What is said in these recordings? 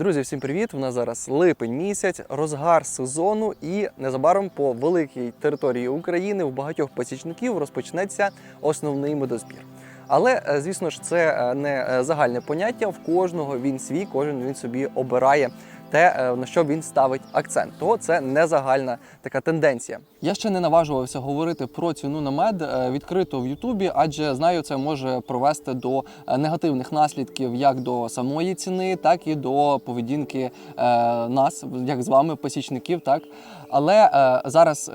Друзі, всім привіт! У нас зараз липень місяць, розгар сезону, і незабаром по великій території України у багатьох посічників розпочнеться основний медозбір. Але, е, звісно ж, це е, не е, загальне поняття. В кожного він свій, кожен він собі обирає те, е, на що він ставить акцент. Того це не загальна така тенденція. Я ще не наважувався говорити про ціну на мед е, відкрито в Ютубі, адже знаю, це може привести до е, негативних наслідків як до самої ціни, так і до поведінки нас, як з вами, посічників. Так але зараз.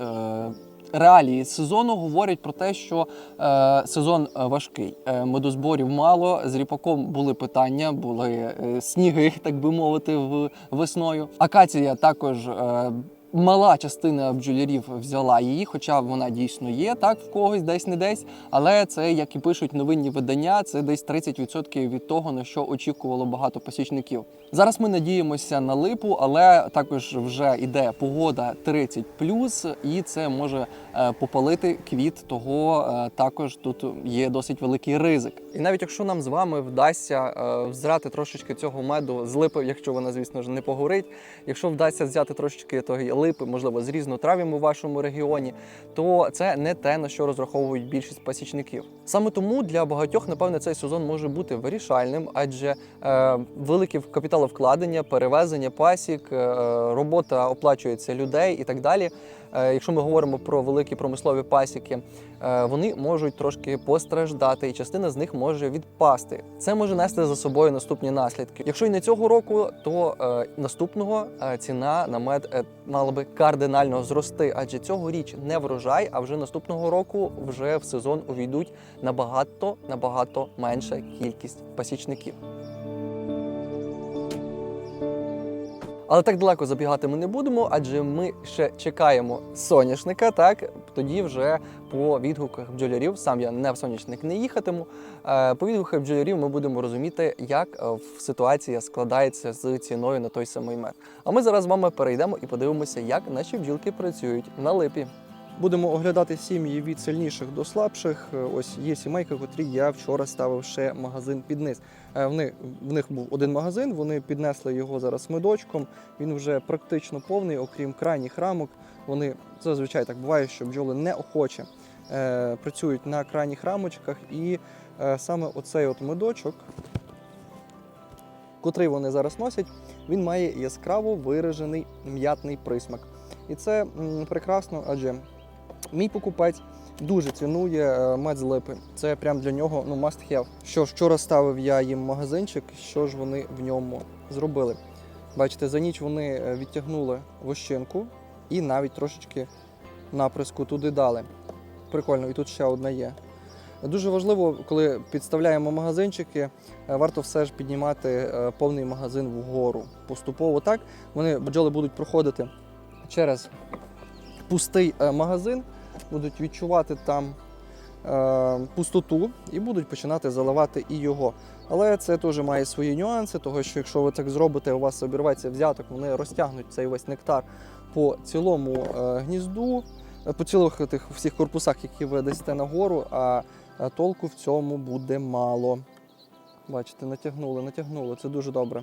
Реалії сезону говорять про те, що е, сезон е, важкий. Е, медозборів мало. З ріпаком були питання, були е, сніги, так би мовити, в весною. Акація також. Е, Мала частина бджолярів взяла її, хоча вона дійсно є так в когось, десь не десь. Але це, як і пишуть новинні видання, це десь 30% від того, на що очікувало багато посічників. Зараз ми надіємося на липу, але також вже йде погода 30+, і це може е, попалити квіт. Того е, також тут є досить великий ризик. І навіть якщо нам з вами вдасться е, взяти трошечки цього меду з липи, якщо вона, звісно ж, не погорить, якщо вдасться взяти трошечки тої липи, можливо, з різнотрав'ям у вашому регіоні, то це не те, на що розраховують більшість пасічників. Саме тому для багатьох, напевне, цей сезон може бути вирішальним, адже е, великі капіталовкладення, перевезення пасік, е, робота оплачується людей і так далі. Е, Якщо ми говоримо про великі промислові пасіки, е, вони можуть трошки постраждати, і частина з них може відпасти. Це може нести за собою наступні наслідки. Якщо і не цього року, то е, наступного ціна на мед мала би кардинально зрости, адже цьогоріч не врожай, а вже наступного року вже в сезон увійдуть набагато набагато менша кількість пасічників. Але так далеко забігати ми не будемо, адже ми ще чекаємо соняшника. Так тоді вже по відгуках бджолярів, сам я не в соняшник не їхатиму. е, По відгуках бджолярів ми будемо розуміти, як е, ситуація складається з ціною на той самий мед. А ми зараз з вами перейдемо і подивимося, як наші бджілки працюють на липі. Будемо оглядати сім'ї від сильніших до слабших. Е, Ось є сімейка, котрі я вчора ставив ще магазин під низ. Е, В них, був один магазин, вони піднесли його зараз медочком. Він вже практично повний, окрім крайніх рамок. Вони зазвичай так буває, що бджоли неохоче е, працюють на крайніх рамочках. І саме оцей от медочок, котрий вони зараз носять, він має яскраво виражений м'ятний присмак. І це прекрасно, адже Мій покупець дуже цінує е, мед з липи. Це прям для нього ну must have. Що вчора ставив я їм магазинчик, що ж вони в ньому зробили. Бачите, за ніч вони е, відтягнули вощинку і навіть трошечки наприску туди дали. Прикольно, і тут ще одна є. Дуже важливо, коли підставляємо магазинчики, е, варто все ж піднімати повний магазин вгору. Поступово так вони бджоли будуть проходити через пустий е, магазин, будуть відчувати там е, пустоту і будуть починати заливати і його. Але це теж має свої нюанси, тому що якщо ви так зробите, у вас обірветься взяток, вони розтягнуть цей весь нектар по цілому е, гнізду, по цілих тих всіх корпусах, які ви дасте нагору, а толку в цьому буде мало. Бачите, натягнули, натягнули, це дуже добре.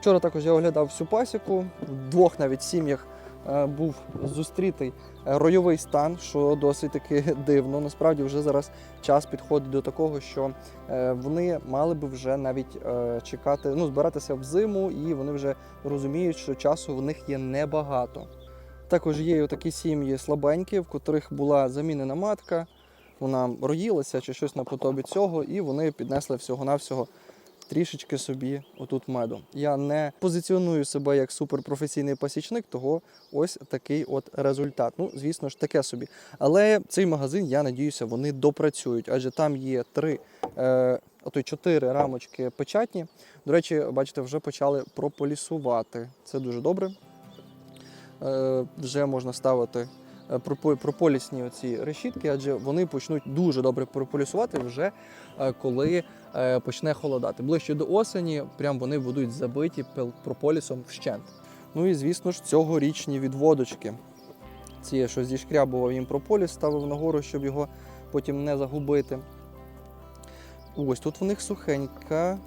Вчора також я оглядав всю пасіку. В двох навіть сім'ях е, був зустрітий е, ройовий стан, що досить таки дивно. Насправді вже зараз час підходить до такого, що е, вони мали би вже навіть чекати, ну, збиратися в зиму, і вони вже розуміють, що часу в них є небагато. Також є такі сім'ї слабенькі, в котрих була замінена матка, вона роїлася чи щось наподобі цього, і вони піднесли всього-навсього трішечки собі отут меду. Я не позиціоную себе як суперпрофесійний пасічник, того ось такий от результат. Ну, звісно ж, таке собі. Але цей магазин, я надіюся, вони допрацюють, адже там є три, е, а то й чотири рамочки печатні. До речі, бачите, вже почали прополісувати. Це дуже добре. Е, вже можна ставити прополісні оці решітки, адже вони почнуть дуже добре прополісувати вже е, коли е, почне холодати. Ближче до осені, прям вони будуть забиті прополісом вщент. Ну і звісно ж, цьогорічні відводочки. Ці, що зішкрябував їм прополіс, ставив нагору, щоб його потім не загубити. Ось тут в них сухенька,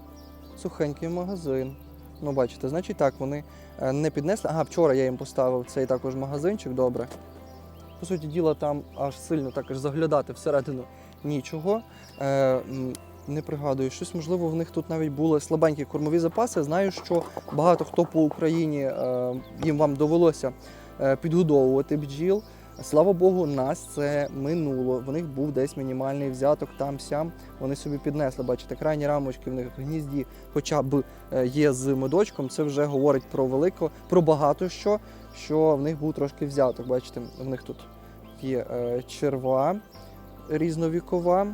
сухенький магазин. Ну, бачите, значить так, вони е, не піднесли. Ага, вчора я їм поставив цей також магазинчик, добре. По суті діла, там аж сильно також заглядати всередину нічого. Е, не пригадую, щось можливо в них тут навіть були слабенькі кормові запаси. Знаю, що багато хто по Україні е, їм вам довелося е, підгодовувати бджіл. Слава Богу, нас це минуло. В них був десь мінімальний взяток там сям. Вони собі піднесли. Бачите, крайні рамочки в них в гнізді, хоча б е, є з медочком. Це вже говорить про велико, про багато що, що в них був трошки взяток. Бачите, в них тут є е, черва різновікова.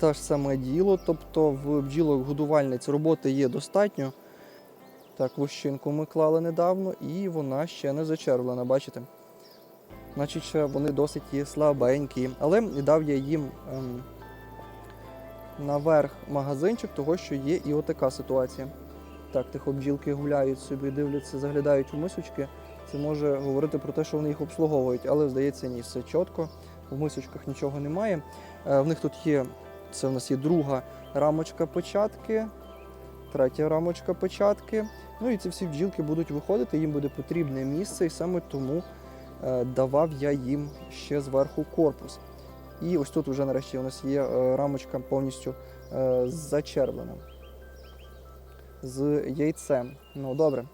Те ж саме діло, тобто в бджілок годувальниць роботи є достатньо. Так, вощинку ми клали недавно, і вона ще не зачервлена, бачите? Значить, вони досить є слабенькі. Але дав я їм ем, наверх магазинчик, того що є і отака ситуація. Так, тихо бджілки гуляють собі, дивляться, заглядають у мисочки. Це може говорити про те, що вони їх обслуговують, але здається, ні, все чітко. В мисочках нічого немає. Е, В них тут є, це в нас є друга рамочка початки, третя рамочка початки. Ну і ці всі бджілки будуть виходити, їм буде потрібне місце, і саме тому е, давав я їм ще зверху корпус. І ось тут вже нарешті у нас є е, рамочка повністю зачервлена з яйцем. Ну добре.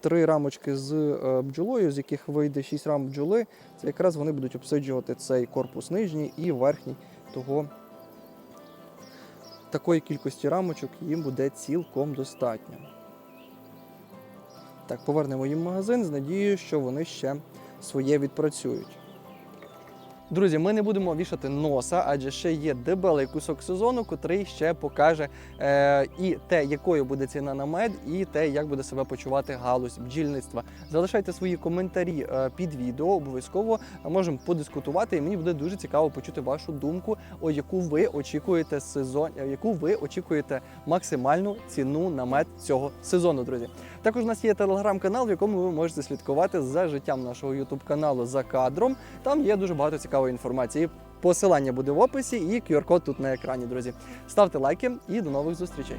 Три рамочки з е, бджолою, з яких вийде шість рам бджоли, це якраз вони будуть обсиджувати цей корпус нижній і верхній. Того такої кількості рамочок їм буде цілком достатньо. Так, повернемо їм магазин з надією, що вони ще своє відпрацюють. Друзі, ми не будемо вішати носа, адже ще є дебелий кусок сезону, котрий ще покаже е, і те, якою буде ціна на мед, і те, як буде себе почувати галузь бджільництва. Залишайте свої коментарі е, під відео, обов'язково можемо подискутувати. І мені буде дуже цікаво почути вашу думку, о яку ви очікуєте сезон, е, яку ви очікуєте максимальну ціну на мед цього сезону, друзі. Також у нас є телеграм-канал, в якому ви можете слідкувати за життям нашого ютуб каналу за кадром. Там є дуже багато цікавої інформації. Посилання буде в описі і QR-код тут на екрані, друзі. Ставте лайки і до нових зустрічей.